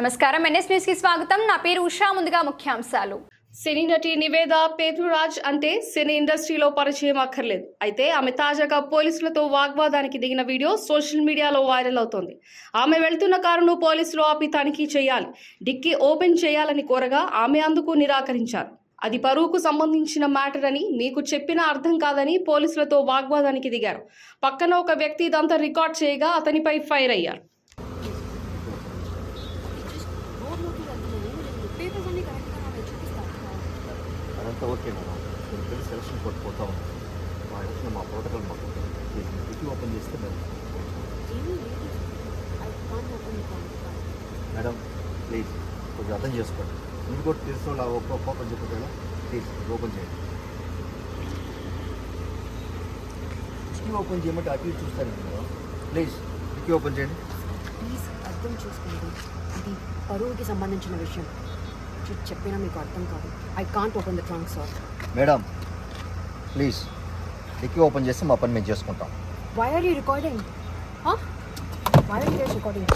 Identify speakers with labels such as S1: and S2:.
S1: నమస్కారం. ఎన్ఎస్ న్యూస్కి స్వాగతం. నా పేరు ఉషా. ముందుగా ముఖ్యాంశాలు.
S2: సినీ నటి నివేద పేతురాజ్ అంటే సినీ ఇండస్ట్రీలో పరిచయం అక్కర్లేదు. అయితే ఆమె తాజాగా పోలీసులతో వాగ్వాదానికి దిగిన వీడియో సోషల్ మీడియాలో వైరల్ అవుతోంది. ఆమె వెళ్తున్న కారును పోలీసులు ఆపి తనిఖీ చేయాలి. డిక్కీ ఓపెన్ చేయాలని కోరగా ఆమె అందుకు నిరాకరించారు. అది పరువుకు సంబంధించిన మ్యాటర్ అని మీకు చెప్పిన అర్థం కాదని పోలీసులతో వాగ్వాదానికి దిగారు. పక్కన ఒక వ్యక్తి ఇదంతా రికార్డ్ చేయగా అతనిపై ఫైర్ అయ్యారు.
S3: Okay madam. నేను వెళ్ళి సెలక్షన్ కొట్టుకుంటా ఉన్నాను మా వచ్చిన మా ప్రోటోకాల్ మాకు డిగ్రీ ఓపెన్ చేస్తే మేము
S4: ఓపెన్
S3: మేడం ప్లీజ్ కొంచెం అర్థం చేసుకోండి. మీరు కూడా తెలిసిన వాళ్ళు ఒక్క ఓపెన్ చెప్పగల ప్లీజ్ ఓపెన్ చేయండి. డిగ్రీ ఓపెన్ చేయమంటే అటు చూస్తాను మేడం. ప్లీజ్ డిగ్రీ ఓపెన్ చేయండి.
S4: ప్లీజ్ అర్థం చేసుకోండి. ఇది పరువుకి సంబంధించిన విషయం. చె- చెప్పినా మీకు అర్థం కాదు. I can't open the trunk sir
S3: madam please dickey open చేస్తే మా పని మేము చేసుకుంటాం.
S4: Why are you recording why are you recording